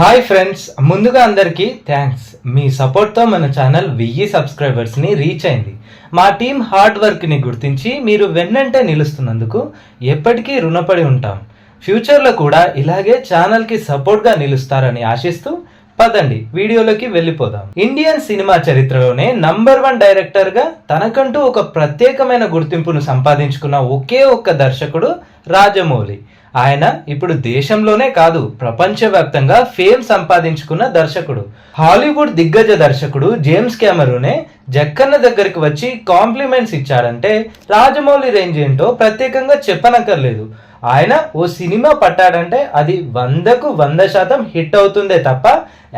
Hi friends ముందుగా అందరికీ thanks మీ సపోర్ట్తో మన ఛానల్ వెయ్యి సబ్స్క్రైబర్స్ని రీచ్ అయింది. మా టీం హార్డ్ వర్క్ని గుర్తించి మీరు వెన్నంటే నిలుస్తున్నందుకు ఎప్పటికీ రుణపడి ఉంటాం. ఫ్యూచర్లో కూడా ఇలాగే ఛానల్కి సపోర్ట్గా నిలుస్తారని ఆశిస్తూ పదండి వీడియోలోకి వెళ్ళిపోదాం. ఇండియన్ సినిమా చరిత్రలోనే నంబర్ వన్ డైరెక్టర్గా తనకంటూ ఒక ప్రత్యేకమైన గుర్తింపును సంపాదించుకున్న ఒకే ఒక్క దర్శకుడు రాజమౌళి. ఆయన ఇప్పుడు దేశంలోనే కాదు ప్రపంచవ్యాప్తంగా ఫేమ్ సంపాదించుకున్న దర్శకుడు. హాలీవుడ్ దిగ్గజ దర్శకుడు జేమ్స్ క్యామరూనే జక్కన్న దగ్గరికి వచ్చి కాంప్లిమెంట్స్ ఇచ్చాడంటే రాజమౌళి రేంజ్ ఏంటో ప్రత్యేకంగా చెప్పనక్కర్లేదు. ఆయన ఓ సినిమా పట్టాడంటే అది వందకు వంద శాతం హిట్ అవుతుందే తప్ప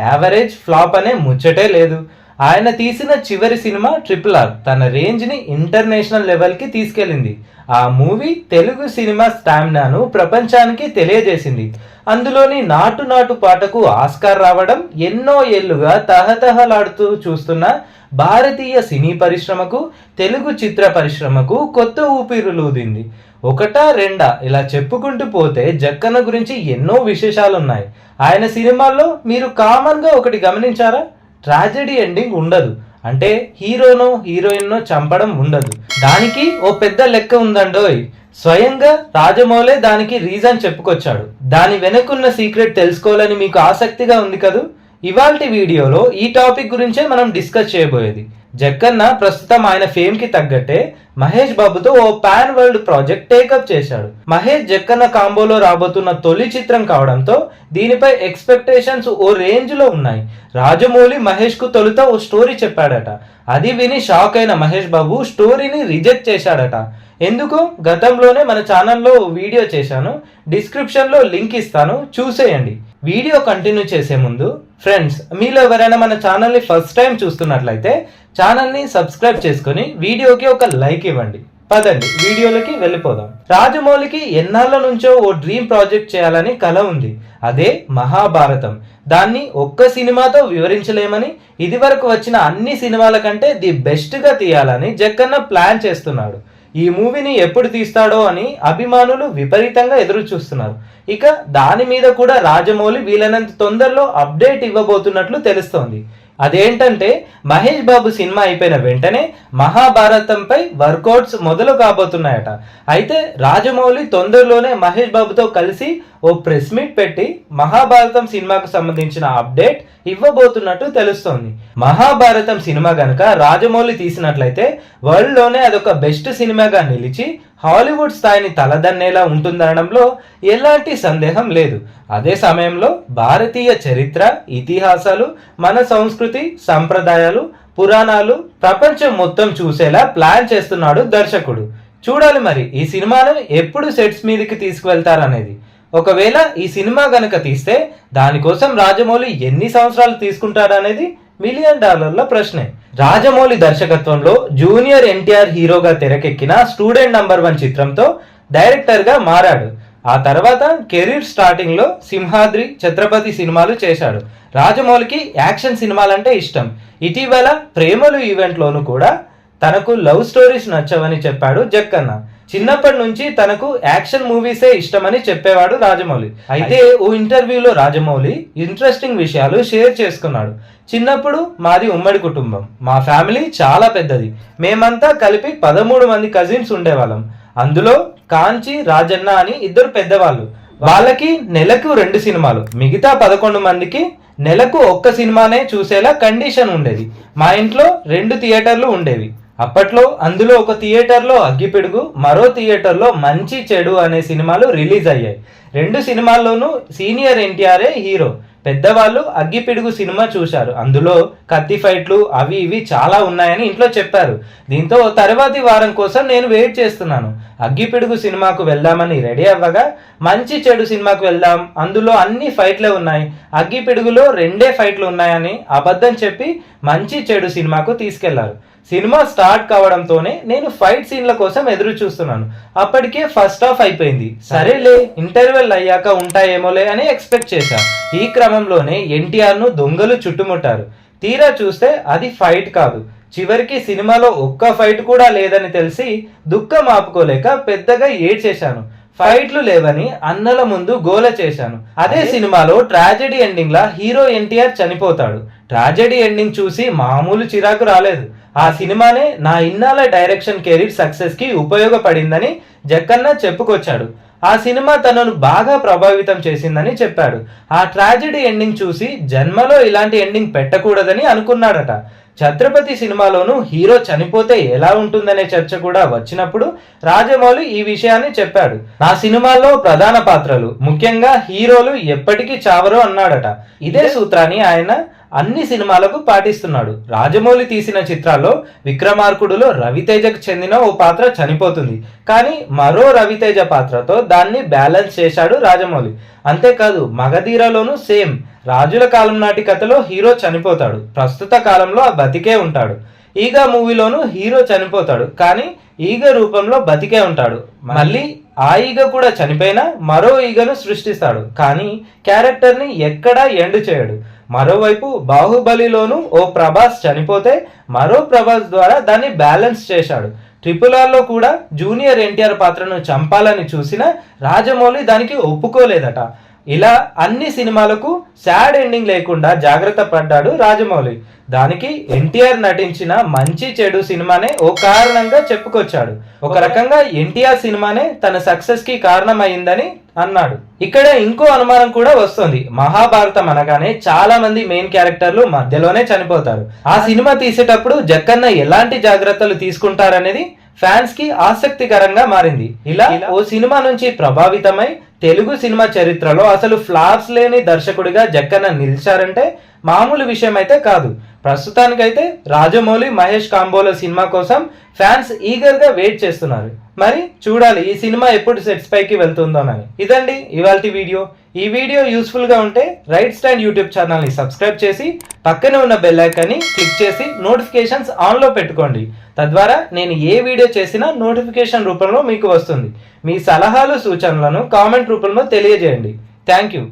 యావరేజ్ ఫ్లాప్ అనే ముచ్చటే లేదు. ఆయన తీసిన చివరి సినిమా ట్రిపుల్ ఆర్. తన రేంజ్ని ఇంటర్నేషనల్ లెవెల్కి తీసుకెళ్ళింది. ఆ మూవీ తెలుగు సినిమా స్టామినాను ప్రపంచానికి తెలియజేసింది. అందులోని నాటు నాటు పాటకు ఆస్కార్ రావడం ఎన్నో ఏళ్ళుగా తహతహలాడుతూ చూస్తున్న భారతీయ సినీ పరిశ్రమకు తెలుగు చిత్ర పరిశ్రమకు కొత్త ఊపిరులూదింది ఒకటా రెండా ఇలా చెప్పుకుంటూ పోతే జక్కన్న గురించి ఎన్నో విశేషాలు ఉన్నాయి ఆయన సినిమాల్లో మీరు కామన్గా ఒకటి గమనించారా? ట్రాజెడీ ఎండింగ్ ఉండదు. అంటే హీరోనో హీరోయిన్నో చంపడం ఉండదు. దానికి ఓ పెద్ద లెక్క ఉందండోయ్. స్వయంగా రాజమౌళే దానికి రీజన్ చెప్పుకొచ్చాడు. దాని వెనుకున్న సీక్రెట్ తెలుసుకోవాలని మీకు ఆసక్తిగా ఉంది కదూ? ఇవాల్టి వీడియోలో ఈ టాపిక్ గురించే మనం డిస్కస్ చేయబోయేది. జక్కన్న ప్రస్తుతం ఆయన ఫేమ్కి తగ్గట్టే మహేష్ బాబుతో ఓ pan world project take up చేశాడు. మహేష్ జక్కన్న కాంబోలో రాబోతున్న తొలి చిత్రం కావడంతో దీనిపై ఎక్స్పెక్టేషన్స్ ఓ రేంజ్లో ఉన్నాయి. రాజమౌళి మహేష్కు తొలుత ఓ స్టోరీ చెప్పాడట. అది విని షాక్ అయిన మహేష్ బాబు స్టోరీని రిజెక్ట్ చేశాడట. ఎందుకు? గతంలోనే మన ఛానల్లో వీడియో చేశాను. డిస్క్రిప్షన్లో లింక్ ఇస్తాను. చూసేయండి. వీడియో కంటిన్యూ చేసే ముందు ఫ్రెండ్స్ మీలో ఎవరైనా మన ఛానల్ని ఫస్ట్ టైం చూస్తున్నట్లయితే ఛానల్ని సబ్స్క్రైబ్ చేసుకొని వీడియోకి ఒక లైక్ ఇవ్వండి. పదండి వీడియోలకి వెళ్ళిపోదాం. రాజమౌళికి ఎన్నాళ్ళ నుంచో ఓ డ్రీమ్ ప్రాజెక్ట్ చేయాలని కల ఉంది. అదే మహాభారతం. దాన్ని ఒక్క సినిమాతో వివరించలేమని ఇది వరకు వచ్చిన అన్ని సినిమాల కంటే ది బెస్ట్గా తీయాలని జక్కన్న ప్లాన్ చేస్తున్నాడు. ఈ మూవీని ఎప్పుడు తీస్తాడో అని అభిమానులు విపరీతంగా ఎదురు చూస్తున్నారు ఇక దాని మీద కూడా రాజమౌళి వీలైనంత తొందరలో అప్డేట్ ఇవ్వబోతున్నట్లు తెలుస్తోంది. అదేంటంటే మహేష్ బాబు సినిమా అయిపోయిన వెంటనే మహాభారతంపై వర్కౌట్స్ మొదలు కాబోతున్నాయట. అయితే రాజమౌళి తొందరలోనే మహేష్ బాబుతో కలిసి ఓ ప్రెస్ మీట్ పెట్టి మహాభారతం సినిమాకు సంబంధించిన అప్డేట్ ఇవ్వబోతున్నట్టు తెలుస్తోంది. మహాభారతం సినిమా గనక రాజమౌళి తీసినట్లయితే వరల్డ్లోనే అదొక బెస్ట్ సినిమాగా నిలిచి హాలీవుడ్ స్థాయిని తలదన్నేలా ఉంటుందనడంలో ఎలాంటి సందేహం లేదు. అదే సమయంలో భారతీయ చరిత్ర ఇతిహాసాలు మన సంస్కృతి సంప్రదాయాలు పురాణాలు ప్రపంచం మొత్తం చూసేలా ప్లాన్ చేస్తున్నాడు దర్శకుడు. చూడాలి మరి ఈ సినిమాను ఎప్పుడు సెట్స్ మీదకి తీసుకువెళ్తారనేది. ఒకవేళ ఈ సినిమా గనక తీస్తే దానికోసం రాజమౌళి ఎన్ని సంవత్సరాలు తీసుకుంటాడనేది మిలియన్ డాలర్ల ప్రశ్నే. రాజమౌళి దర్శకత్వంలో జూనియర్ ఎన్టీఆర్ హీరోగా తెరకెక్కిన స్టూడెంట్ నంబర్ వన్ చిత్రంతో డైరెక్టర్గా మారాడు. ఆ తర్వాత కెరీర్ స్టార్టింగ్లో సింహాద్రి ఛత్రపతి సినిమాలు చేశాడు. రాజమౌళికి యాక్షన్ సినిమాలంటే ఇష్టం. ఇటీవల ప్రేమలు ఈవెంట్లోనూ కూడా తనకు లవ్ స్టోరీస్ నచ్చవని చెప్పాడు జక్కన్న. చిన్నప్పటి నుంచి తనకు యాక్షన్ మూవీసే ఇష్టమని చెప్పేవాడు రాజమౌళి. అయితే ఓ ఇంటర్వ్యూలో రాజమౌళి ఇంట్రెస్టింగ్ విషయాలు షేర్ చేసుకున్నాడు. చిన్నప్పుడు మాది ఉమ్మడి కుటుంబం. మా ఫ్యామిలీ చాలా పెద్దది. మేమంతా కలిపి పదమూడు మంది కజిన్స్ ఉండేవాళ్ళం. అందులో కాంచి రాజన్న అని ఇద్దరు పెద్దవాళ్ళు. వాళ్ళకి నెలకు రెండు సినిమాలు. మిగతా పదకొండు మందికి నెలకు ఒక్క సినిమానే చూసేలా కండిషన్ ఉండేది. మా ఇంట్లో రెండు థియేటర్లు ఉండేవి. అప్పట్లో అందులో ఒక థియేటర్లో అగ్గిపెడుగు మరో థియేటర్లో మంచి చెడు అనే సినిమాలు రిలీజ్ అయ్యాయి. రెండు సినిమాల్లోనూ సీనియర్ ఎన్టీఆర్ఏ హీరో. పెద్దవాళ్ళు అగ్గిపిడుగు సినిమా చూశారు. అందులో కత్తి ఫైట్లు అవి ఇవి చాలా ఉన్నాయని ఇంట్లో చెప్పారు. దీంతో తర్వాతి వారం కోసం నేను వెయిట్ చేస్తున్నాను. అగ్గిపిడుగు సినిమాకు వెళ్దామని రెడీ అవ్వగా మంచి చెడు సినిమాకు వెళ్దాం. అందులో అన్ని ఫైట్లే ఉన్నాయి. అగ్గిపిడుగులో రెండే ఫైట్లు ఉన్నాయని అబద్ధం చెప్పి మంచి చెడు సినిమాకు తీసుకెళ్ళారు. సినిమా స్టార్ట్ కావడంతోనే నేను ఫైట్ సీన్ల కోసం ఎదురు చూస్తున్నాను అప్పటికే ఫస్ట్ హాఫ్ అయిపోయింది. సరేలే ఇంటర్వెల్ అయ్యాక ఉంటాయేమోలే అని ఎక్స్పెక్ట్ చేశా. ఈ క్రమంలోనే ఎన్టీఆర్ను దొంగలు చుట్టుముట్టారు. తీరా చూస్తే అది ఫైట్ కాదు. చివరికి సినిమాలో ఒక్క ఫైట్ కూడా లేదని తెలిసి దుఃఖం ఆపుకోలేక పెద్దగా ఏడ్చేశాను. ఫైట్లు లేవని అన్నల ముందు గోల చేశాను. అదే సినిమాలో ట్రాజెడీ ఎండింగ్ లా హీరో ఎన్టీఆర్ చనిపోతాడు. ట్రాజెడీ ఎండింగ్ చూసి మామూలు చిరాకు రాలేదు. ఆ సినిమానే నా ఇన్నాళ్ళ డైరెక్షన్ కెరీర్ సక్సెస్కి ఉపయోగపడిందని జక్కన్న చెప్పుకొచ్చాడు. ఆ సినిమా తనను బాగా ప్రభావితం చేసిందని చెప్పాడు. ఆ ట్రాజెడీ ఎండింగ్ చూసి జన్మలో ఇలాంటి ఎండింగ్ పెట్టకూడదని అనుకున్నాడట. ఛత్రపతి సినిమాలోనూ హీరో చనిపోతే ఎలా ఉంటుందనే చర్చ కూడా వచ్చినప్పుడు రాజమౌళి ఈ విషయాన్ని చెప్పాడు. నా సినిమాల్లో ప్రధాన పాత్రలు ముఖ్యంగా హీరోలు ఎప్పటికీ చావరు అన్నాడట. ఇదే సూత్రాన్ని ఆయన అన్ని సినిమాలకు పాటిస్తున్నాడు. రాజమౌళి తీసిన చిత్రాల్లో విక్రమార్కుడులో రవితేజకు చెందిన ఓ పాత్ర చనిపోతుంది. కానీ మరో రవితేజ పాత్రతో దాన్ని బ్యాలెన్స్ చేశాడు రాజమౌళి. అంతేకాదు మగధీరలోనూ సేమ్ రాజుల కాలం నాటి కథలో హీరో చనిపోతాడు. ప్రస్తుత కాలంలో ఆ బతికే ఉంటాడు. ఈగ మూవీలోనూ హీరో చనిపోతాడు. కానీ ఈగ రూపంలో బతికే ఉంటాడు. మళ్ళీ ఆ ఈగ కూడా చనిపోయినా మరో ఈగను సృష్టిస్తాడు. కానీ క్యారెక్టర్ని ఎక్కడా ఎండు చేయడు. మరోవైపు బాహుబలిలోనూ ఓ ప్రభాస్ చనిపోతే మరో ప్రభాస్ ద్వారా దాన్ని బ్యాలెన్స్ చేశాడు. ట్రిపుల్ ఆర్లో కూడా జూనియర్ ఎన్టీఆర్ పాత్రను చంపాలని చూసిన రాజమౌళి దానికి ఒప్పుకోలేదట. ఇలా అన్ని సినిమాలకు సాడ్ ఎండింగ్ లేకుండా జాగ్రత్త పడ్డాడు రాజమౌళి. దానికి ఎన్టీఆర్ నటించిన మంచి చెడు సినిమానే ఓ కారణంగా చెప్పుకొచ్చాడు. ఒక రకంగా ఎన్టీఆర్ సినిమానే తన సక్సెస్కి కారణమైందని అన్నాడు. ఇక్కడ ఇంకో అనుమానం కూడా వస్తుంది. మహాభారతం అనగానే చాలా మంది మెయిన్ క్యారెక్టర్లు మధ్యలోనే చనిపోతారు. ఆ సినిమా తీసేటప్పుడు జక్కన్న ఎలాంటి జాగ్రత్తలు తీసుకుంటారనేది ఫ్యాన్స్కి ఆసక్తికరంగా మారింది. ఇలా ఓ సినిమా నుంచి ప్రభావితమై తెలుగు సినిమా చరిత్రలో అసలు ఫ్లాప్స్ లేని దర్శకుడిగా జక్కన్న నిలిచారంటే మామూలు విషయం అయితే కాదు. ప్రస్తుతానికైతే రాజమౌళి మహేష్ కాంబోల సినిమా కోసం ఫ్యాన్స్ ఈగర్గా వెయిట్ చేస్తున్నారు. మరి చూడాలి ఈ సినిమా ఎప్పుడు సెట్స్ పైకి వెళ్తుందోనని. ఇదండి ఇవాళ వీడియో. ఈ వీడియో యూస్ఫుల్గా ఉంటే రైట్ స్టాండ్ యూట్యూబ్ ఛానల్ని సబ్స్క్రైబ్ చేసి పక్కనే ఉన్న బెల్ ఐకాన్ని క్లిక్ చేసి నోటిఫికేషన్స్ ఆన్లో పెట్టుకోండి. తద్వారా నేను ఏ వీడియో చేసినా నోటిఫికేషన్ రూపంలో మీకు వస్తుంది. మీ సలహాలు సూచనలను కామెంట్ రూపంలో తెలియజేయండి. Thank you